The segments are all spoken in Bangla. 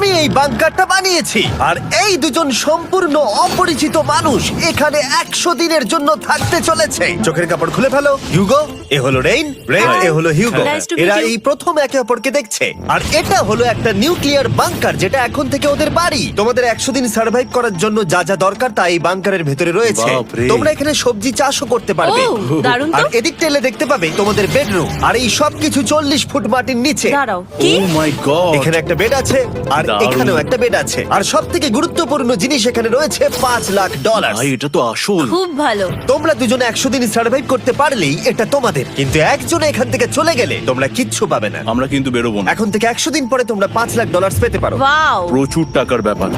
আমি এই বাংকারটা বানিয়েছি। আর এই দুজন সম্পূর্ণ অপরিচিত মানুষ এখানে একশো দিনের জন্য থাকতে চলেছে। চোখের কাপড় খুলে ফেলো হিউগো এ হলো রেইন রেইন এ হলো হিউগো এরা এই প্রথম একে অপরকে দেখছে। আর এটা হলো একটা নিউক্লিয়ার বাংকার যেটা এখন থেকে ওদের বাড়ি। তোমাদের একশো দিন সার্ভাইভ করার জন্য যা যা দরকার তা এই বাংকারের ভেতরে রয়েছে। বাপরে। তোমরা এখানে সবজি চাষও করতে পারবে। ও, দারুণ তো। আর এদিক টেলে দেখতে পাবে তোমাদের বেডরুম আর এই সবকিছু চল্লিশ ফুট মাটির নিচে। দাঁড়াও কি? ও মাই গড এখানে একটা বেড আছে। আর দারুণ। এখানেও একটা বেড আছে। আর সব থেকে গুরুত্বপূর্ণ জিনিস এখানে রয়েছে পাঁচ লাখ ডলার ভাই এটা তো আসল। খুব ভালো। তোমরা দুজনে একশো দিন সার্ভাইভ করতে পারলেই এটা তোমাদের। কিন্তু একজন এখান থেকে চলে গেলে তোমরা কিচ্ছু পাবে না। আমরা কিন্তু বেরোবো না। এখন থেকে একশো দিন পরে তোমরা পাঁচ লাখ ডলার পেতে পারো। ওয়াও প্রচুর টাকার ব্যাপার।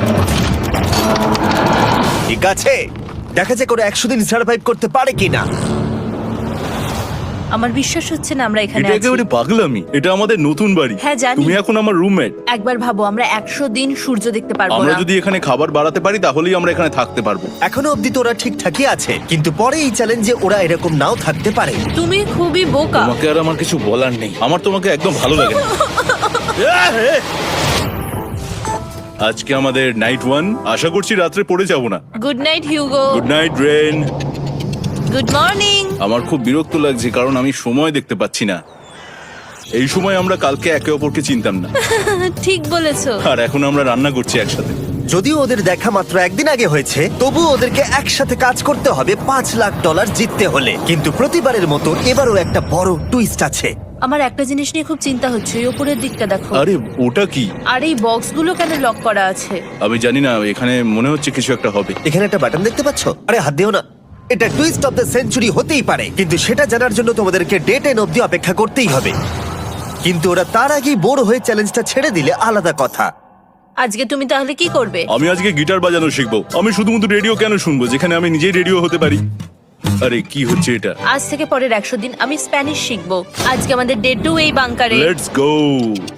ঠিক আছে। দেখা যাক ওরা একশো দিন সার্ভাইভ করতে পারে কিনা। আমার বিশ্বাস হচ্ছে না আমরা এখানে এটা আছি। একেবারে পাগলামি। এটা আমাদের নতুন বাড়ি। হ্যাঁ, জানি। তুমি এখন আমার রুমমেট একবার ভাবো আমরা একশো দিন সূর্য দেখতে পারব আমরা না। যদি এখানে খাবার বাড়াতে পারি তাহলেই আমরা এখানে থাকতে পারব। এখনও অব্দি তো ওরা ঠিকঠাকই আছে কিন্তু পরে এই চ্যালেঞ্জে ওরা এরকম নাও থাকতে পারে। তুমি খুবই বোকা। তোমাকে আর আমার কিছু বলার নেই। আমার তোমাকে একদম ভালো লাগে না। আজকে আমাদের নাইট ওয়ান আশা করছি রাত্রে পড়ে যাব না। Good night Hugo good night Ren good morning আমার খুব বিরক্ত লাগছে কারণ আমি সময় দেখতে পাচ্ছি না। এই সময় আমরা কালকে একে অপরকে চিনতাম না। ঠিক বলেছ। আর এখন আমরা রান্না করছি একসাথে। যদিও ওদের দেখা মাত্র একদিন আগে হয়েছে তবু ওদেরকে একসাথে কাজ করতে হবে পাঁচ লাখ ডলার জিততে হলে। কিন্তু প্রতিবারের মতো এবারও একটা বড় টুইস্ট আছে। আমার একটা জিনিস নিয়ে খুব চিন্তা হচ্ছে ওই উপরের দিকটা দেখো। আরে ওটা কি? আর এই বক্সগুলো কেন লক করা আছে? আমি জানি না এখানে মনে হচ্ছে কিছু একটা হবে। এখানে একটা বাটন দেখতে পাচ্ছ? আরে হাত দিও না। এটা টুইস্ট অফ দ্য সেঞ্চুরি হতেই পারে কিন্তু সেটা জানার জন্য তোমাদেরকে ডে টেন অব্দি অপেক্ষা করতেই হবে। কিন্তু ওরা তার আগেই বোর হয়ে চ্যালেঞ্জটা ছেড়ে দিলে আলাদা কথা। আজকে তুমি তাহলে কি করবে? আমি আজকে গিটার বাজানো শিখব। আমি শুধুমাত্র রেডিও কেন শুনব যেখানে আমি নিজেই রেডিও হতে পারি? আরে কি হচ্ছে এটা? আজ থেকে পরের একশো দিন আমি স্প্যানিশ শিখব। আজকে আমাদের ডে টু এই বাংকারে। লেটস গো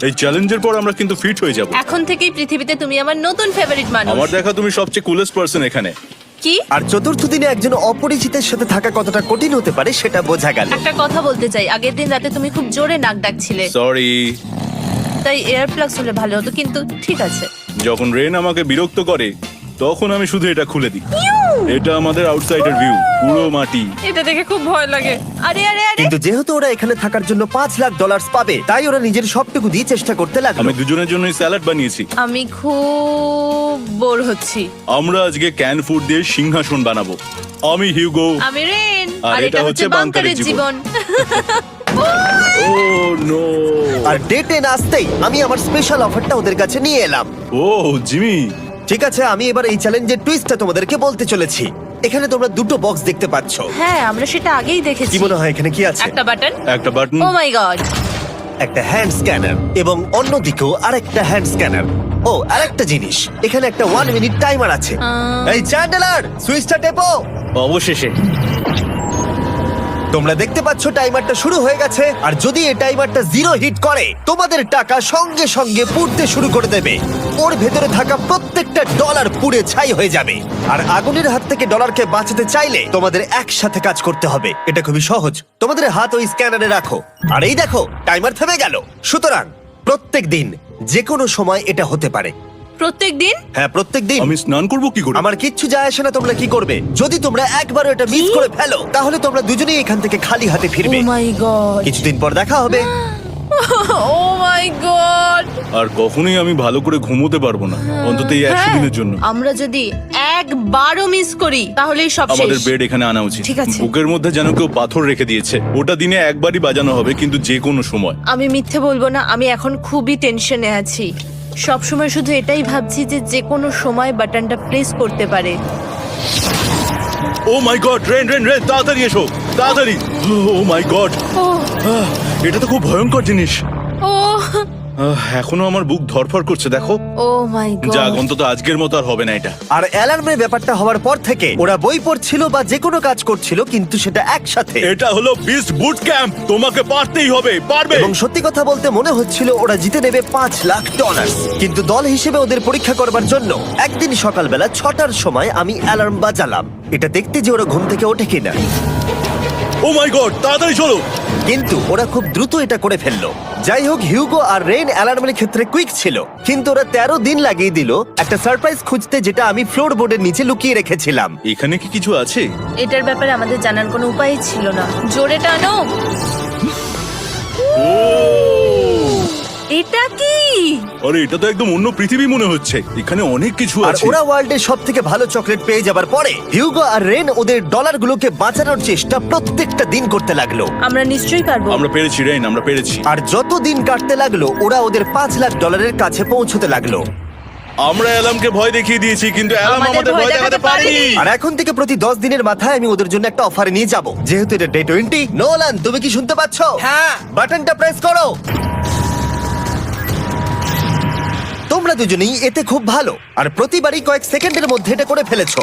এই চ্যালেঞ্জের পর আমরা কিন্তু ফিট হয়ে যাব। এখন থেকেই পৃথিবীতে তুমি আমার নতুন ফেভারিট মানুষ। আমার দেখা তুমি সবচেয়ে কুলেস্ট পারসন এখানে। কি? আর চতুর্থ দিনে একজন অপরিচিতের সাথে থাকা কতটা কঠিন হতে পারে সেটা বোঝা গেল। একটা কথা বলতে চাই আগের দিন রাতে তুমি খুব জোরে নাক ডাকছিলে। সরি তাই এয়ার প্লাগস হলে ভালো হতো কিন্তু ঠিক আছে। যখন রেন আমাকে বিরক্ত করে তখন আমি শুধু এটা খুলে দিই। এটা আমাদের আউটসাইডার ভিউ পুরো মাটি। এটা দেখে খুব ভয় লাগে। আরে আরে আরে। কিন্তু যেহেতু ওরা এখানে থাকার জন্য পাঁচ লাখ ডলার পাবে তাই ওরা নিজের সবটুকু দিয়ে চেষ্টা করতে লাগল। আমি দুজনের জন্য স্যালাড বানিয়েছি। আমি খুব বোর হচ্ছি। আমরা আজকে ক্যান ফুড দিয়ে সিংহাসন বানাবো। আমি হিউগো আমি রেন। আর এটা হচ্ছে বাংকারের জীবন। ও নো আর ডে টেন আসতেই আমি আমার স্পেশাল অফারটা ওদের কাছে নিয়ে এলাম। Oh Jimmy. ঠিক আছে আমি এবার এই চ্যালেঞ্জের টুইস্টটা তোমাদেরকে বলতে চলেছি। এখানে তোমরা দুটো বক্স দেখতে পাচ্ছ। হ্যাঁ আমরা সেটা আগেই দেখেছি। কি মনে হয় এখানে কি আছে? একটা বাটন একটা বাটন ও মাই গড একটা হ্যান্ড স্ক্যানার এবং অন্যদিকেও আরেকটা হ্যান্ড স্ক্যানার ও আরেকটা জিনিস। এখানে একটা ওয়ান মিনিট টাইমার আছে। আহ। এই চ্যান্ডেলার সুইচটা টেপো। অবশেষে। তোমরা দেখতে পাচ্ছ টাইমারটা শুরু হয়ে গেছে, আর যদি এই টাইমারটা জিরো হিট করে, তোমাদের টাকা সঙ্গে সঙ্গে পুড়তে শুরু করে দেবে। ওর ভেতরে থাকা প্রত্যেকটা ডলার পুড়ে ছাই হয়ে যাবে। আর আগুনের হাত থেকে ডলারকে বাঁচাতে চাইলে তোমাদের একসাথে কাজ করতে হবে। এটা খুবই সহজ। তোমাদের হাত ওই স্ক্যানারে রাখো। আর এই দেখো, টাইমার থেমে গেল। সুতরাং প্রত্যেক দিন যে কোনো সময় এটা হতে পারে। প্রত্যেক দিন হ্যাঁ প্রত্যেক দিন আমি স্নান করব কি করে? আমার কিচ্ছু যায় আসে না তোমরা কি করবে? যদি তোমরা একবারও এটা মিস করে ফেলো তাহলে তোমরা দুজনেই এখান থেকে খালি হাতে ও ফিরবে মাই গড কিছুদিন পর দেখা হবে। ও মাই গড আর কখনোই আমি ভালো করে ঘুমোতে পারব না অন্তত এই একশো হ্যাঁ। দিনের জন্য। আমরা যদি একবারও মিস করি তাহলেই সব আমাদের শেষ বেড এখানে আনা উচিত। ঠিক আছে। বুকের মধ্যে যেন কেউ পাথর রেখে দিয়েছে। ওটা দিনে একবারই বাজানো হবে কিন্তু যে কোনো সময়। আমি মিথ্যে বলব না আমি এখন খুবই টেনশনে আছি। সব সময় শুধু এটাই ভাবছি যে যে কোনো সময় বাটনটা প্রেস করতে পারে। ও my god Ren Ren Ren তাড়াতাড়ি এসো তাড়াতাড়ি। ও মাই গড ও এটা তো খুব ভয়ঙ্কর জিনিস। ও আহ, এখনও আমার বুক ধরফর করছে দেখো। ও মাই যাক গড অন্তত আজকের মতো আর হবে না এটা। আর অ্যালার্মের ব্যাপারটা হওয়ার পর থেকে ওরা বই পড়ছিল বা যে কোনো কাজ করছিল কিন্তু সেটা একসাথে। এটা হলো বিস্ট বুট ক্যাম্প তোমাকে পারতেই হবে পারবে। এবং সত্যি কথা বলতে মনে হচ্ছিল ওরা জিতে নেবে পাঁচ লাখ ডলার। কিন্তু দল হিসেবে ওদের পরীক্ষা করবার জন্য একদিন সকালবেলা ছটার সময় আমি অ্যালার্ম বাজালাম। এটা দেখতে যে ওরা ঘুম থেকে ওঠে কিনা। ও মাই গড তাড়াতাড়ি চলো। কিন্তু ওরা খুব দ্রুত এটা করে ফেলল। যাই হোক হিউগো আর রেইন অ্যালার্মের ক্ষেত্রে কুইক ছিল। কিন্তু ওরা তেরো দিন লাগিয়ে দিল একটা সারপ্রাইজ খুঁজতে যেটা আমি ফ্লোর বোর্ডের নিচে লুকিয়ে রেখেছিলাম। এখানে কি কিছু আছে? এটার ব্যাপারে আমাদের জানার কোনো উপায় ছিল না। জোরে টানো। এটা কি? আরে এটা তো একদম অন্য পৃথিবী মনে হচ্ছে। এখানে অনেক কিছু আর আছে। ওরা ওয়ার্ল্ডের সব থেকে ভালো চকলেট পেয়ে যাবার পরে হিউগো আর রেন ওদের ডলারগুলোকে বাঁচানোর চেষ্টা প্রত্যেকটা দিন করতে লাগল। আমরা নিশ্চয়ই পারব। আমরা পেরেছি রেন আমরা পেরেছি। আর যত দিন কাটতে লাগল ওরা ওদের পাঁচ লাখ ডলারের কাছে পৌঁছতে লাগল। আমরা অ্যালামকে ভয় দেখিয়ে দিয়েছি কিন্তু অ্যালাম আমাদের ভয় দেখাতে পারেনি। আর এখন থেকে প্রতি দশ দিনের মাথায় আমি ওদের জন্য একটা অফার নিয়ে যাব। যেহেতু এটা ডে টোয়েন্টি নোলান তুমি কি শুনতে পাচ্ছ? হ্যাঁ। বাটনটা প্রেস করো। তোমরা দুজনেই এতে খুব ভালো। আর প্রতিবারই কয়েক সেকেন্ডের মধ্যে এটা করে ফেলেছো।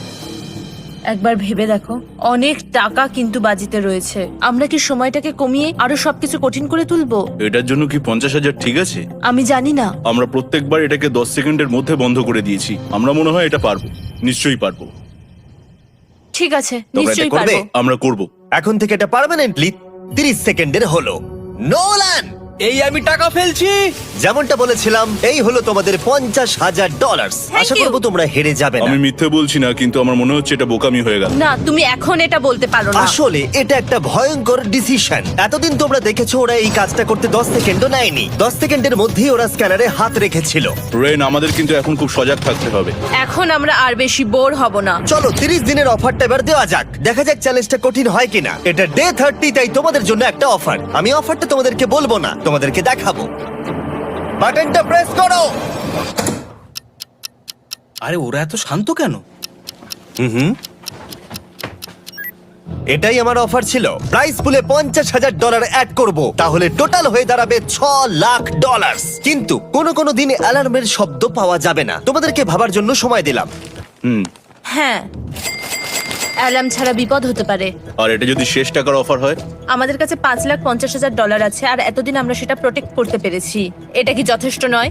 একবার ভেবে দেখো। অনেক টাকা কিন্তু বাজিতে রয়েছে। আমরা কি সময়টাকে কমিয়ে আরও সবকিছু কঠিন করে তুলবো? এটার জন্য কি পঞ্চাশ হাজার ঠিক আছে? আমি জানি না। আমরা প্রত্যেকবার এটাকে দশ সেকেন্ডের মধ্যে বন্ধ করে দিয়েছি। আমরা মনে হয় এটা পারব। নিশ্চয়ই পারব। ঠিক আছে তোমরা এটা নিশ্চয়ই করবে? পারব। আমরা করব। এখন থেকে এটা পার্মানেন্টলি তিরিশ সেকেন্ডের হলো। নোলান! এই আমি টাকা ফেলছি। যেমনটা বলেছিলাম এই হলো তোমাদের পঞ্চাশ হাজার ডলার Thank আশা you. করব তোমরা হেরে যাবে না। আমি মিথ্যে বলছি না কিন্তু আমার মনে হচ্ছে এটা বোকামি হয়ে গেল। না তুমি এখন এটা বলতে পারো না। আসলে এটা একটা ভয়ঙ্কর ডিসিশন এতদিন তোমরা দেখেছ ওরা এই কাজটা করতে দশ সেকেন্ডও নেয়নি। দশ সেকেন্ডের মধ্যেই ওরা স্ক্যানারে হাত রেখেছিল। রেন আমাদের কিন্তু এখন খুব সজাগ থাকতে হবে। এখন আমরা আর বেশি বোর হব না। চলো তিরিশ দিনের অফারটা এবার দেওয়া যাক। দেখা যাক চ্যালেঞ্জটা কঠিন হয় কিনা। এটা ডে থার্টি তাই তোমাদের জন্য একটা অফার আমি অফারটা তোমাদেরকে বলব না। তোমাদেরকে দেখাবো। বাটনটা প্রেস করো। আরে ওরা এত শান্ত কেন? হুম এটাই আমার অফার ছিল। প্রাইস পুলে পঞ্চাশ হাজার ডলার অ্যাড করব। তাহলে টোটাল হয়ে দাঁড়াবে ছ লাখ ডলার কিন্তু কোনো কোনো দিন অ্যালার্মের শব্দ পাওয়া যাবে না। তোমাদেরকে ভাবার জন্য সময় দিলাম। হুম হ্যাঁ। অ্যালার্ম ছাড়া বিপদ হতে পারে। আর এটা যদি শেষ টাকার অফার হয়? আমাদের কাছে পাঁচ লাখ পঞ্চাশ হাজার ডলার আছে আর এতদিন আমরা সেটা প্রোটেক্ট করতে পেরেছি। এটা কি যথেষ্ট নয়?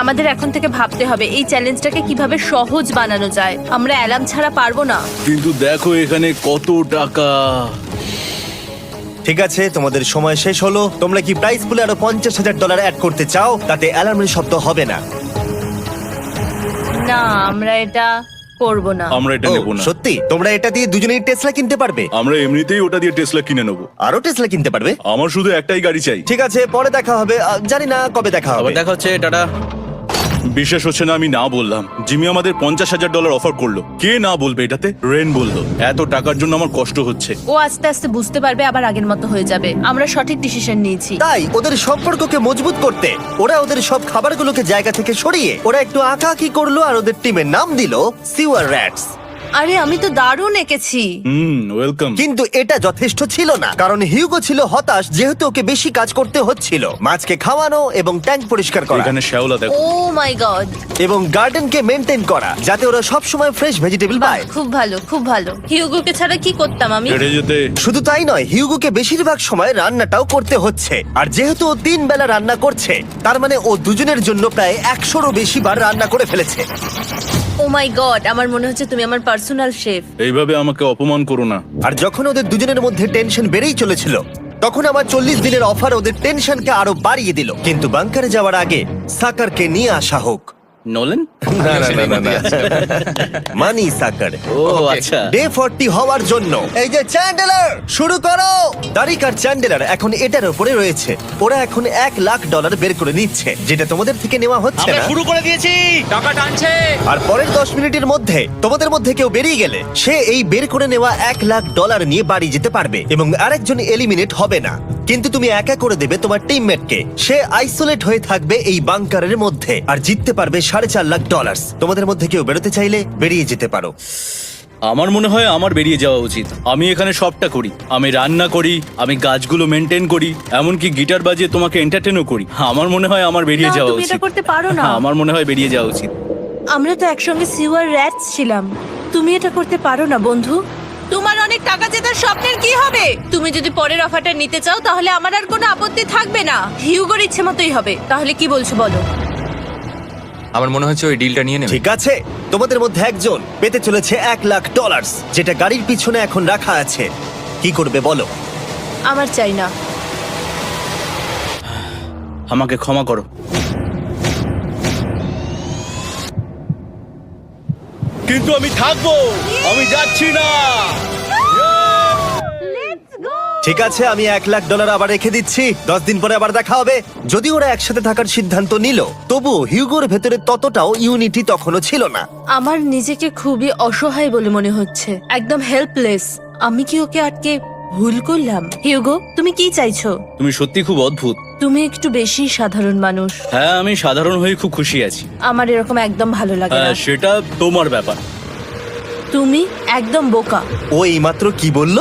আমাদের এখন থেকে ভাবতে হবে এই চ্যালেঞ্জটাকে কীভাবে সহজ বানানো যায়? আমরা অ্যালার্ম ছাড়া পারব না। কিন্তু দেখো এখানে কত টাকা। ঠিক আছে তোমাদের সময় শেষ হলো। তোমরা কি প্রাইস পুলে আরও পঞ্চাশ হাজার ডলার অ্যাড করতে চাও? তাতে অ্যালার্মের শব্দ হবে না। না আমরা এটা করব না। আমরা এটা নেব না। সত্যি? তোমরা এটা দিয়ে দুজনেই টেসলা কিনতে পারবে? আমরা এমনিতেই ওটা দিয়ে টেসলা কিনে নেব। আরও টেসলা কিনতে পারবে? আমার শুধু একটাই গাড়ি চাই। ঠিক আছে পরে দেখা হবে। আহ, জানি না কবে দেখা হবে। আবার দেখা হচ্ছে টাটা। বিশ্বাস হচ্ছে না আমি না বললাম। জিমি আমাদের পঞ্চাশ হাজার ডলার অফার করল। কে না বলবে এটাতে? রেন বলল। এত টাকার জন্য আমার কষ্ট হচ্ছে। ও আস্তে আস্তে বুঝতে পারবে আবার আগের মতো হয়ে যাবে। আমরা সঠিক ডিসিশন নিয়েছি। তাই ওদের সম্পর্ককে মজবুত করতে ওরা ওদের সব খাবারগুলোকে জায়গা থেকে সরিয়ে ওরা একটু আঁকা কি করল আর ওদের টিমের নাম দিল সিওয়ার র্যাটস আরে আমি তো দারুণ এঁকেছি। হুম ওয়েলকাম কিন্তু এটা যথেষ্ট ছিল না কারণ হিউগো ছিল হতাশ যেহেতু ওকে বেশি কাজ করতে হচ্ছিল। মাছকে খাওয়ানো এবং ট্যাঙ্ক পরিষ্কার করা। এখানে শ্যাওলা দেখো। Oh my god. এবং গার্ডেনকে মেনটেন করা যাতে ওরা সব সময় ফ্রেশ ভেজিটেবল পায়। খুব ভালো খুব ভালো। হিউগোকে ছাড়া কি করতাম আমি? হেঁটে যেতে। শুধু তাই নয় হিউগোকে বেশিরভাগ সময় রান্নাটাও করতে হচ্ছে। আর যেহেতু ও তিন বেলা রান্না করছে তার মানে ও দুজনের জন্য প্রায় একশোরও বেশি বার রান্না করে ফেলেছে। ও মাই গড আমার মনে হচ্ছে তুমি আমার পার্সোনাল শেফ এইভাবে আমাকে অপমান করো না। আর যখন ওদের দুজনের মধ্যে টেনশন বেড়েই চলেছিল তখন আমার চল্লিশ দিনের অফার ওদের টেনশনকে আরও বাড়িয়ে দিল। কিন্তু বাংকারে যাওয়ার আগে সাকারকে নিয়ে আসা হোক। নলেন না না না না, না মানি সাকার ও আচ্ছা। ডে ফোরটি হওয়ার জন্য। এই যে চ্যান্ডেলার শুরু করো। তারিক আর চ্যান্ডেলার এখন এটার উপরে রয়েছে। ওরা এখন এক লাখ ডলার বের করে নিচ্ছে। যেটা তোমাদের থেকে নেওয়া হচ্ছে আমরা না। শুরু করে দিয়েছি। টাকা টানছে। আর পরের দশ মিনিটের মধ্যে তোমাদের মধ্যে কেউ বেরিয়ে গেলে সে এই বের করে নেওয়া এক লাখ ডলার নিয়ে বাড়ি যেতে পারবে এবং আরেকজন এলিমিনেট হবে না। কিন্তু তুমি একা করে দেবে তোমার টিমমেটকে সে আইসোলেট হয়ে থাকবে এই বাংকারের মধ্যে। আর জিততে পারবে সাড়ে চার লাখ ডলার তোমাদের মধ্যে কেউ বেরোতে চাইলে বেরিয়ে যেতে পারো। আমার মনে হয় আমার বেরিয়ে যাওয়া উচিত। আমি এখানে সবটা করি। আমি রান্না করি আমি গাছগুলো মেনটেন করি এমনকি গিটার বাজিয়ে তোমাকে এন্টারটেনও করি। আমার মনে হয় আমার বেরিয়ে যাওয়া তুমি এটা উচিত। করতে পারো না। আমার মনে হয় বেরিয়ে যাওয়া উচিত। আমরা তো একসঙ্গে সিওয়ার র্যাটস ছিলাম। তুমি এটা করতে পারো না বন্ধু। তোমার অনেক টাকা জেতার স্বপ্নের কি হবে? তুমি যদি পরের অফারটা নিতে চাও তাহলে আমার আর কোনো আপত্তি থাকবে না। হিউগোর ইচ্ছে মতোই হবে। তাহলে কি বলছো বলো? আমার মনে হচ্ছে ওই ডিলটা নিয়ে নেবে। ঠিক আছে। তোমাদের মধ্যে একজন পেতে চলেছে এক লাখ ডলার যেটা গাড়ির পিছনে এখন রাখা আছে। কি করবে বলো? আমার চাই না। আমাকে ক্ষমা করো। কিন্তু আমি থাকব। আমি যাচ্ছি না। ঠিক আছে আমি এক লাখ ডলার আবার রেখে দিচ্ছি। দশ দিন পরে আবার দেখা হবে। যদি ওরা একসাথে থাকার সিদ্ধান্ত নিল তবু হিউগোর ভেতরে ততটাও ইউনিটি তখনও ছিল না। আমার নিজেকে খুবই অসহায় বলে মনে হচ্ছে। একদম হেল্পলেস আমি কি ওকে আটকে ভুল করলাম? হিউগো তুমি কি চাইছো? তুমি সত্যি খুব অদ্ভুত। তুমি একটু বেশি সাধারণ মানুষ। হ্যাঁ আমি সাধারণ হয়ে খুব খুশি আছি। আমার এরকম একদম ভালো লাগে না। হ্যাঁ, সেটা তোমার ব্যাপার। তুমি একদম বোকা। ও এইমাত্র কি বলল?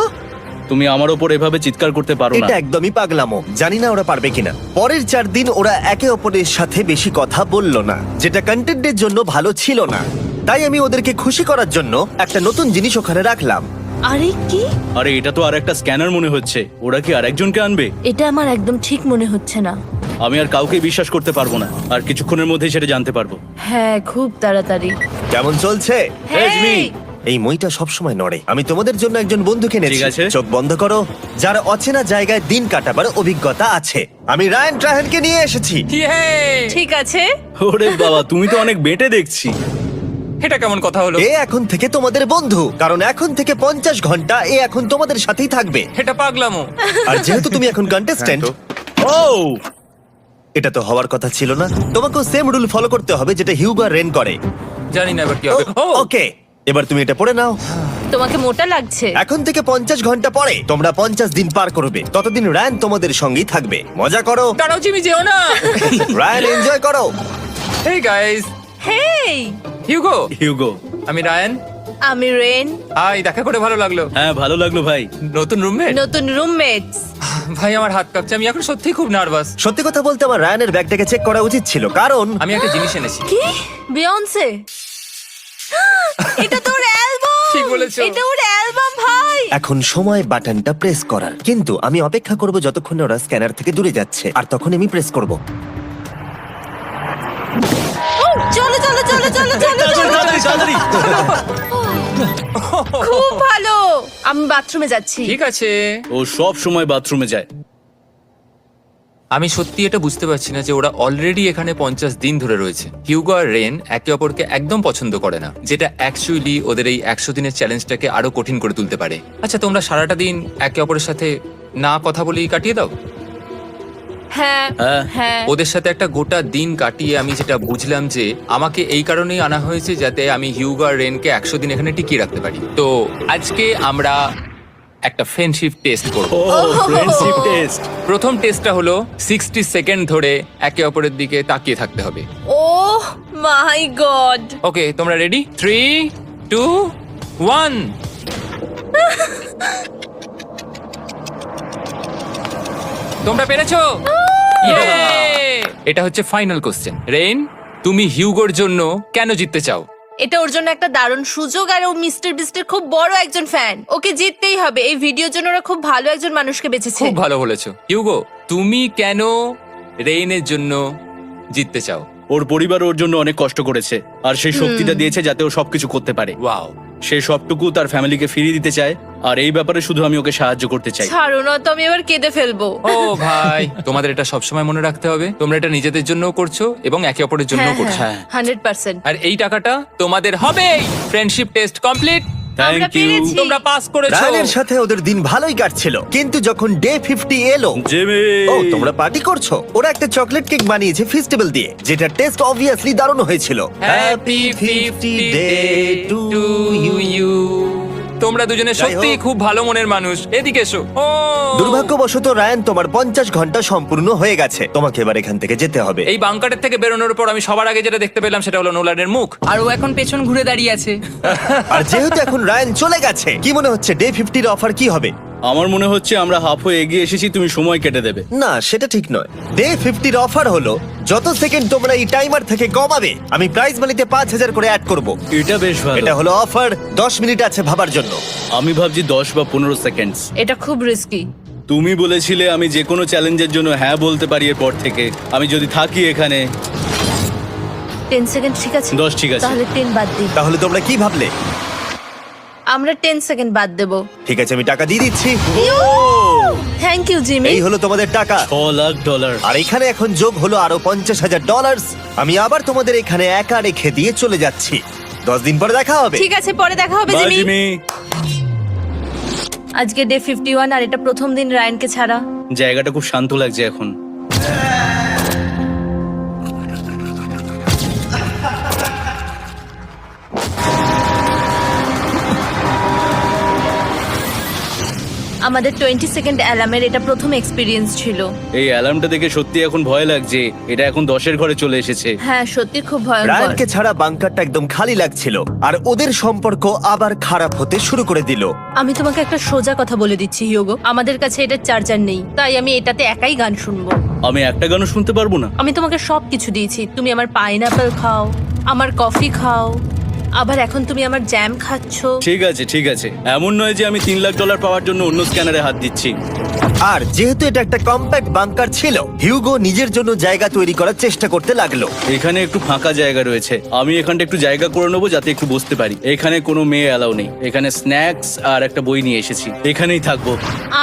তুমি আমার ওপর এভাবে চিৎকার করতে পারো না। এটা একদমই পাগলামো। জানি না ওরা পারবে কিনা। পরের চার দিন ওরা একে অপরের সাথে বেশি কথা বলল না। যেটা কন্টেন্টের জন্য ভালো ছিল না। তাই আমি ওদেরকে খুশি করার জন্য একটা নতুন জিনিস ওখানে রাখলাম। আরে কি? আরে এটা তো আর একটা স্ক্যানার মনে হচ্ছে। ওরা কি আরেকজনকে আনবে? এটা আমার একদম ঠিক মনে হচ্ছে না। আমি আর কাউকে বিশ্বাস করতে পারব না। আর কিছুক্ষণের মধ্যেই সেটা জানতে পারব। হ্যাঁ খুব তাড়াতাড়ি। কেমন চলছে? রেজমি। এই মইটা সবসময় নড়ে। আমি তোমাদের জন্য একজন বন্ধুকে এনেছি ঠিক আছে। চোখ বন্ধ করো। যার অচেনা জায়গায় দিন কাটাবার অভিজ্ঞতা আছে। আমি রায়ান ট্রাহেনকে নিয়ে এসেছি। ঠিক আছে। ওরে বাবা তুমি তো অনেক বেটে দেখছি। এটা কেমন কথা হলো? এ এখন থেকে তোমাদের বন্ধু কারণ এখন থেকে পঞ্চাশ ঘণ্টা এ এখন তোমাদের সাথেই থাকবে। এটা পাগলামো। আর যেহেতু তুমি এখন কন্টেস্ট্যান্ট ও! এটা তো হওয়ার কথা ছিল না। তোমাকেও সেম রুল ফলো করতে হবে যেটা হিউবার রেন করে। জানি না এবার কি হবে। ও ওকে এবার তুমি এটা পড়ে নাও। তোমাকে মোটা লাগছে। এখন থেকে পঞ্চাশ ঘণ্টা পরে তোমরা পঞ্চাশ দিন পার করবে। ততদিন রায়ান তোমাদের সঙ্গেই থাকবে। মজা করো। দাঁড়াও জিমি যেও না! রায়ান এনজয় করো। Hey guys hey Hugo Hugo আমি রায়ান। আমি রেন। হাই দেখা করে ভালো লাগল। হ্যাঁ ভালো লাগল ভাই। নতুন রুমমেট নতুন রুমমেটস ভাই আমার হাত কাঁপছে। আমি এখন সত্যিই খুব নার্ভাস সত্যি কথা বলতে আমার রায়ানের ব্যাগটাকে চেক করা উচিত ছিল কারণ আমি একটা জিনিস এনেছি। কি? বিয়ন্সে এটা তোর অ্যালবাম ঠিক বলেছ। এটা ওর অ্যালবাম ভাই! এখন সময় বাটনটা প্রেস করার। কিন্তু আমি অপেক্ষা করব যতক্ষণ না ওরা স্ক্যানার থেকে দূরে যাচ্ছে। আর তখন আমি প্রেস করব। চলো চলো চলো চলো চলো চলো। তাড়াতাড়ি তাড়াতাড়ি। খুব ভালো। আমি বাথরুমে যাচ্ছি। ঠিক আছে। ও সব সময় বাথরুমে যায়। আমি সত্যি এটা বুঝতে পারছি না যে ওরা অলরেডি এখানে পঞ্চাশ দিন ধরে রয়েছে। হিউগো আর রেন একে অপরকে একদম পছন্দ করে না যেটা অ্যাকচুয়ালি ওদের এই একশো দিনের চ্যালেঞ্জটাকে আরও কঠিন করে তুলতে পারে। আচ্ছা তোমরা সারাটা দিন একে অপরের সাথে না কথা বলেই কাটিয়ে দাও? হ্যাঁ হ্যাঁ। হ্যাঁ। ওদের সাথে একটা গোটা দিন কাটিয়ে আমি যেটা বুঝলাম যে আমাকে এই কারণেই আনা হয়েছে যাতে আমি হিউগার রেনকে একশো দিন এখানে টিকিয়ে রাখতে পারি। তো আজকে আমরা একটা ফ্রেন্ডশিপ টেস্ট করব। ফ্রেন্ডশিপ টেস্ট প্রথম টেস্টটা হলো সিক্সটি সেকেন্ড ধরে একে অপরের দিকে তাকিয়ে থাকতে হবে। ও মাই গড। ওকে তোমরা রেডি থ্রি টু ওয়ান তোমরা পেরেছ? এটা হচ্ছে ফাইনাল কোশ্চেন রেইন তুমি হিউগোর জন্য কেন জিততে চাও? এটা ওর জন্য একটা দারুণ সুযোগ আর ও মিস্টার বিস্টের খুব বড় একজন ফ্যান ওকে জিততেই হবে। এই ভিডিওর জন্য ওরা খুব ভালো একজন মানুষকে বেঁচেছে। খুব ভালো বলেছ। হিউগো তুমি কেন রেইনের জন্য জিততে চাও? ওর পরিবার ওর জন্য অনেক কষ্ট করেছে। আর সেই শক্তিটা দিয়েছে যাতে ও সবকিছু করতে পারে। ওয়াও সে সবটুকু তার ফ্যামিলিকে ফিরিয়ে দিতে চায় আর এই ব্যাপারে শুধু আমি ওকে সাহায্য করতে চাই। ছাড়ো না তো আমি এবার কেঁদে ফেলব। ও ভাই তোমাদের এটা সবসময় মনে রাখতে হবে। তোমরা এটা নিজেদের জন্যও করছ এবং একে অপরের জন্য হ্যাঁ করছ। হ্যাঁ হান্ড্রেড পার্সেন্ট আর এই টাকাটা তোমাদের হবে ফ্রেন্ডশিপ টেস্ট কমপ্লিট আমরা থ্যাংক ইউ পেরেছি। তোমরা পাস করেছ। রায়ানের সাথে ওদের দিন ভালোই কাটছিল। কিন্তু যখন ডে ফিফটি এলো জেমে ও তোমরা পার্টি করছ? ওরা একটা চকলেট কেক বানিয়েছে ফেস্টিভ্যাল দিয়ে যেটা টেস্ট অবভিয়াসলি দারুণ হয়েছিল। Happy fifty day to you তোমরা দুজনে সত্যি খুব ভালো মনের মানুষ। এদিকে এসো। ও। দুর্ভাগ্যবশত রায়ান তোমার পঞ্চাশ ঘণ্টা সম্পূর্ণ হয়ে গেছে। তোমাকে এবার এখান থেকে যেতে হবে। এই বাংকারের থেকে বেরোনোর পর আমি সবার আগে যেটা দেখতে পেলাম সেটা হলো নোলানের মুখ। আর ও এখন পেছন ঘুরে দাঁড়িয়ে আছে। আর যেহেতু এখন রায়ান চলে গেছে কি মনে হচ্ছে ডে ফিফটির অফার কি হবে? আমার মনে হচ্ছে আমরা হাফ হয়ে এগিয়ে এসেছি তুমি সময় কেটে দেবে। না সেটা ঠিক নয়। ডে ফিফটির অফার হলো যত সেকেন্ড তোমরা এই টাইমার থেকে কমাবে আমি প্রাইজ মানিতে পাঁচ হাজার করে অ্যাড করব। এটা বেশ ভালো। এটা হলো অফার দশ মিনিট আছে ভাবার জন্য। আমি ভাবছি দশ বা পনেরো সেকেন্ডস এটা খুব রিস্কি তুমি বলেছিলে আমি যে কোনো চ্যালেঞ্জের জন্য হ্যাঁ বলতে পারি এরপর থেকে। আমি যদি থাকি এখানে। টেন সেকেন্ড ঠিক আছে? দশ ঠিক আছে। তাহলে টেন বাদ দিই। তাহলে তোমরা কি ভাবলে? আমরা টেন সেকেন্ড বাদ দেবো। ঠিক আছে আমি টাকা দিয়ে দিচ্ছি। থ্যাংক ইউ জিমি এই হলো তোমাদের টাকা। ছ লাখ ডলার আর এখানে এখন যোগ হলো আরও পঞ্চাশ হাজার ডলার আমি আবার তোমাদের এখানে একা রেখে দিয়ে চলে যাচ্ছি। দশ দিন পরে দেখা হবে। ঠিক আছে পরে দেখা হবে জিমি জিমি আজকে ডে ফিফটি ওয়ান আর এটা প্রথম দিন রায়নকে ছাড়া। জায়গাটা খুব শান্ত লাগছে এখন। আমাদের টোয়েন্টি সেকেন্ড অ্যালামের এটা প্রথম এক্সপিরিয়েন্স ছিল। এই অ্যালার্মটা দেখে সত্যি এখন ভয় লাগছে। এটা এখন দশের ঘরে চলে এসেছে। হ্যাঁ সত্যি খুব ভয়ঙ্কর। রায়ানকে ছাড়া বাংকারটা একদম খালি লাগছিল। আর ওদের সম্পর্ক আবার খারাপ হতে শুরু করে দিল। আমি তোমাকে একটা সোজা কথা বলে দিচ্ছি হিয়োগো। আমাদের কাছে এটার চার্জার নেই তাই আমি এটাতে একাই গান শুনব। আমি একটা গানও শুনতে পারব না। আমি তোমাকে সব কিছু দিয়েছি। তুমি আমার পাইনাপেল খাও আমার কফি খাও আবার এখন তুমি আমার জ্যাম খাচ্ছ? ঠিক আছে ঠিক আছে। এমন নয় যে আমি তিন লাখ ডলার পাওয়ার জন্য অন্য স্ক্যানারে হাত দিচ্ছি। আর যেহেতু এটা একটা কম্প্যাক্ট বাংকার ছিল হিউগো নিজের জন্য জায়গা তৈরি করার চেষ্টা করতে লাগল। এখানে একটু ফাঁকা জায়গা রয়েছে। আমি এখানটা একটু জায়গা করে নেব যাতে একটু বসতে পারি। এখানে কোনো মেয়ে অ্যালাউ নেই। এখানে স্ন্যাক্স আর একটা বই নিয়ে এসেছি। এখানেই থাকব।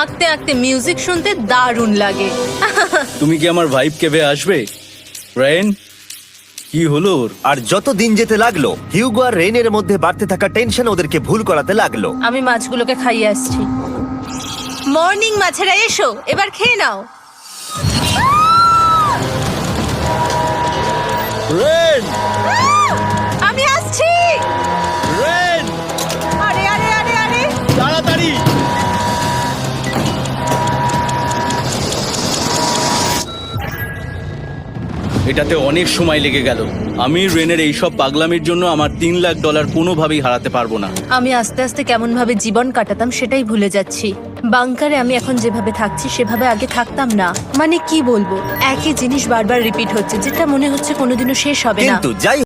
আঁকতে আঁকতে মিউজিক শুনতে দারুণ লাগে। তুমি কি আমার ভাইব কেবে আসবে? রেন কি হলো ওর? আর যত দিন যেতে লাগল হিউগো আর রেনের মধ্যে বাড়তে থাকা টেনশন ওদেরকে ভুল করাতে লাগল। আমি মাছগুলোকে খাইয়ে আসছি। মর্নিং মাছেরা এসো এবার খেয়ে নাও। এটাতে অনেক সময় লেগে গেল। আমি রেনের এইসব পাগলামির জন্য আমার তিন লাখ ডলার কোনোভাবেই হারাতে পারব না। আমি আস্তে আস্তে কেমন ভাবে জীবন কাটাতাম সেটাই ভুলে যাচ্ছি। বাংকারে আমি এখন যেভাবে থাকছি সেভাবে আগে থাকতাম না। মানে কি বলব? একই জিনিস বারবার রিপিট হচ্ছে যেটা মনে হচ্ছে কোনোদিনও শেষ হবে না। কিন্তু যাই